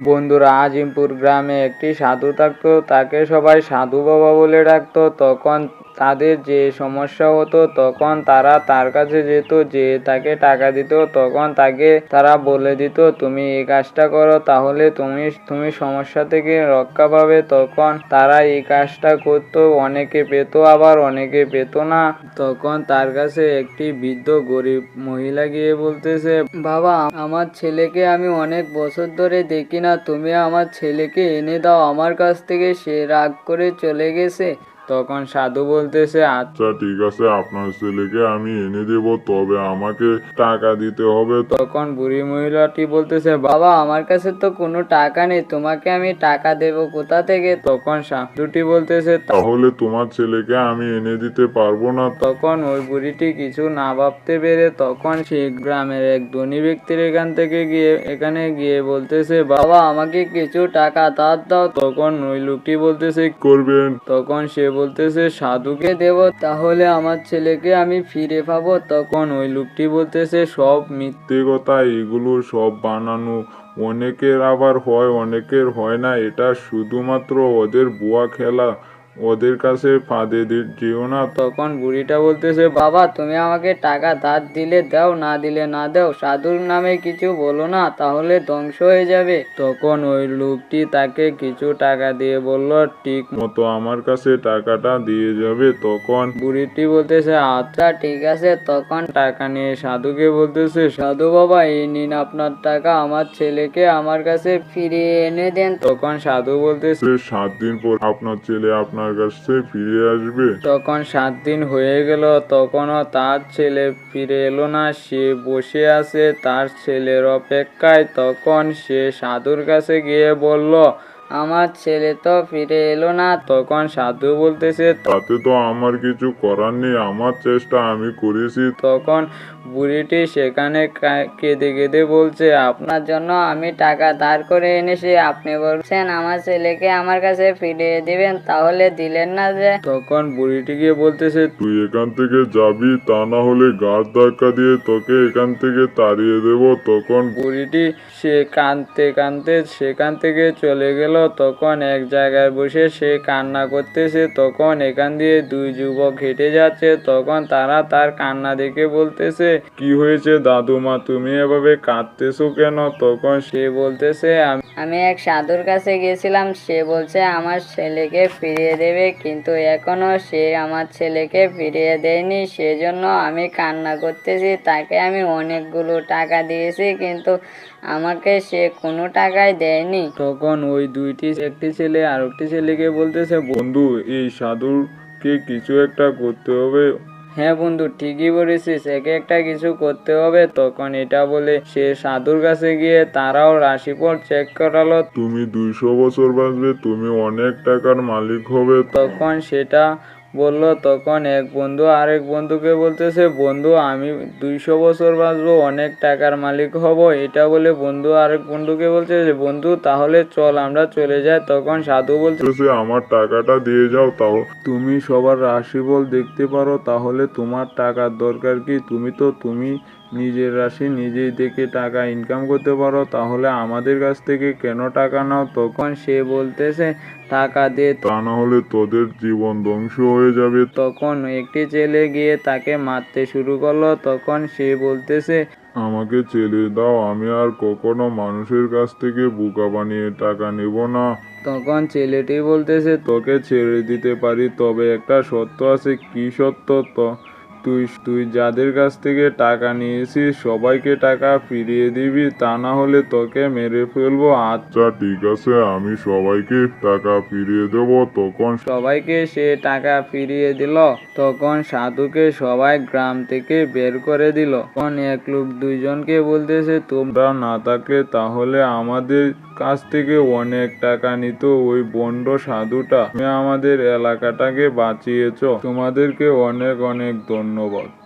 বন্ধুরা আজিমপুর গ্রামে একটি সাধু থাকতো তাকে সবাই সাধু বাবা বলে ডাকতো। তখন তাদের যে সমস্যা হতো তখন তারা তার কাছে যেত, যে তাকে টাকা দিত, তখন তাকে তারা বলে দিত, তুমি এই কাজটা করো, তাহলে তুমি তুমি সমস্যা থেকে রক্ষা পাবে। তখন তারা এই কাজটা করতো, অনেকে পেত, আবার অনেকে পেত না। তখন তার কাছে একটি বৃদ্ধ গরিব মহিলা গিয়ে বলতেছে, বাবা, আমার ছেলেকে আমি অনেক বছর ধরে দেখি না, তুমি আমার ছেলেকে এনে দাও, আমার কাছ থেকে সে রাগ করে চলে গেছে। তখন সাধু বলতেছে "আচ্ছা, ঠিক আছে আপনার ছেলেকে আমি এনে দেব তবে আমাকে টাকা দিতে হবে। তখন বুড়ি মহিলাটি বলতেছে বাবা আমার কাছে তো কোনো টাকা নেই তোমাকে আমি টাকা দেব কোথা থেকে? তখন সাধুটি বলতেছে তাহলে তোমার ছেলেকে আমি এনে দিতে পারব না। তখন ওই বুড়িটি কিছু না ভাবতে পেরে তখন সে গ্রামের এক ধনী ব্যক্তির এখান থেকে গিয়ে এখানে গিয়ে বলতেছে বাবা আমাকে কিছু টাকা তার দাও। তখন ওই লোকটি বলতেছে করবেন? তখন সে বলতেছে, সাধুকে দেব, তাহলে আমার ছেলেকে আমি ফিরে পাবো? তখন ওই লোকটি বলতেছে, সব মিথ্যে কথা, এগুলো সব বানানো অনেকের আবার হয়, অনেকের হয় না। এটা শুধুমাত্র ওদের বুয়া খেলা। ওদের কাছে ফাঁদে দি- যেও না তখন বুড়িটা বলতেছে বাবা তুমি আমাকে টাকা ধার দিলে দাও না দিলে না দাও সাধুর নামে কিছু বলো না তাহলে ধ্বংস হয়ে যাবে। তখন ওই লোকটি তাকে কিছু টাকা দিয়ে বলল ঠিক মতো আমার কাছে টাকাটা দিয়ে যাবে তখন। বুড়িটি বলতেছে আচ্ছা ঠিক আছে। তখন টাকা নিয়ে সাধুকে বলতেছে সাধু বাবা এই নিন আপনার টাকা আমার ছেলেকে আমার কাছে ফিরিয়ে এনে দেন। তখন সাধু বলতেছে সাত দিন পর আপনার ছেলে আপনার কাছে ফিরে আসবে। তখন সাত দিন হয়ে গেল, তখনও তার ছেলে ফিরে এলো না। সে বসে আছে তার ছেলের অপেক্ষায়। তখন সে সাধুর কাছে গিয়ে বলল আমার ছেলে তো ফিরে এলো না। তখন সাধু বলতেছে তাতে তো আমার কিছু করার নেই আমার চেষ্টা আমি করেছি। তখন বুড়িটি সেখানে কা- কেঁদে কেঁদে বলছে আপনার জন্য আমি টাকা ধার করে এনেছি আপনি বলছেন আমার ছেলেকে আমার কাছে ফিরিয়ে দিবেন তাহলে দিলেন না যে? তখন বুড়িটিকে বলতেছে তুই এখান থেকে যাবি তা না হলে গাছ ধাক্কা দিয়ে তোকে এখান থেকে তাড়িয়ে দেব। তখন বুড়িটি সে কাঁদতে কাঁদতে সেখান থেকে চলে গেল। তখন এক জায়গায় বসে সে কান্না করতেছে। তখন এখান দিয়ে দুই যুবক হেঁটে যাচ্ছে। তখন তারা তার কান্না দেখে বলতেছে, কি হয়েছে দাদুমা? তুমি এভাবে কাঁদতেছো কেন? তখন সে বলতেছে, "আমি এক সাধুর কাছে গেছিলাম। সে বলছে, আমার ছেলেকে ফিরিয়ে দেবে, কিন্তু এখনও সে আমার ছেলেকে ফিরিয়ে দেয়নি। সেজন্য আমি কান্না করতেছি। তাকে আমি অনেকগুলো টাকা দিয়েছি, কিন্তু আমাকে সে কোনো টাকাই দেয়নি। তখন ওই দুইটি একটি ছেলে আর একটি ছেলেকে বলতেছে বন্ধু এই সাধুকে কিছু একটা করতে হবে। হ্যাঁ বন্ধু ঠিকই বলেছিস একে একটা কিছু করতে হবে। তখন এটা বলে সে সাধুর কাছে গিয়ে তারাও রাশিফল চেক করালো। তুমি দুইশো বছর বাঁচবে তুমি অনেক টাকার মালিক হবে। তখন সেটা বলল তখন এক বন্ধু আরেক বন্ধুকে বলতেছে বন্ধু আমি দুইশো বছর বাঁচবো অনেক টাকার মালিক হব। এটা বলে বন্ধু আরেক বন্ধুকে বলছে যে বন্ধু তাহলে চল আমরা চলে যাই। তখন সাধু বলছে আমার টাকাটা দিয়ে যাও তাও তুমি সবার রাশিফল দেখতে পারো তাহলে তোমার টাকার দরকার কি? তুমি তো তুমি নিজের রাশি নিজেই দেখে টাকা ইনকাম করতে পারো তাহলে আমাদের কাছ থেকে কেন টাকা নাও তখন সে বলতেছে টাকা দে তা না হলে তোদের জীবন ধ্বংস হয়ে যাবে। তখন একটি ছেলে গিয়ে তাকে মারতে শুরু করল তখন সে বলতেছে আমাকে ছেড়ে দাও আমি আর কখনো মানুষের কাছ থেকে বোকা বানিয়ে টাকা নেব না। তখন ছেলেটি বলতেছে তোকে ছেড়ে দিতে পারি তবে একটা সত্য আছে কি সত্য? তো তুই তুই যাদের কাছ থেকে টাকা নিয়েছিস, সবাইকে টাকা ফিরিয়ে দিবি, তা না হলে তোকে মেরে ফেলব। আচ্ছা ঠিক আছে, আমি সবাইকে টাকা ফিরিয়ে দেব, তখন সবাইকে সে টাকা ফিরিয়ে দিল, তখন সাধুকে সবাই গ্রাম থেকে বের করে দিল। তখন এক লোক দুইজনকে বলতেছে, তোমরা না থাকলে তাহলে আমাদের কাছ থেকে অনেক টাকা নিত ওই বন্ড সাধুটা। আমাদের এলাকাটাকে বাঁচিয়েছ। তোমাদেরকে অনেক অনেক ধন্যবাদ।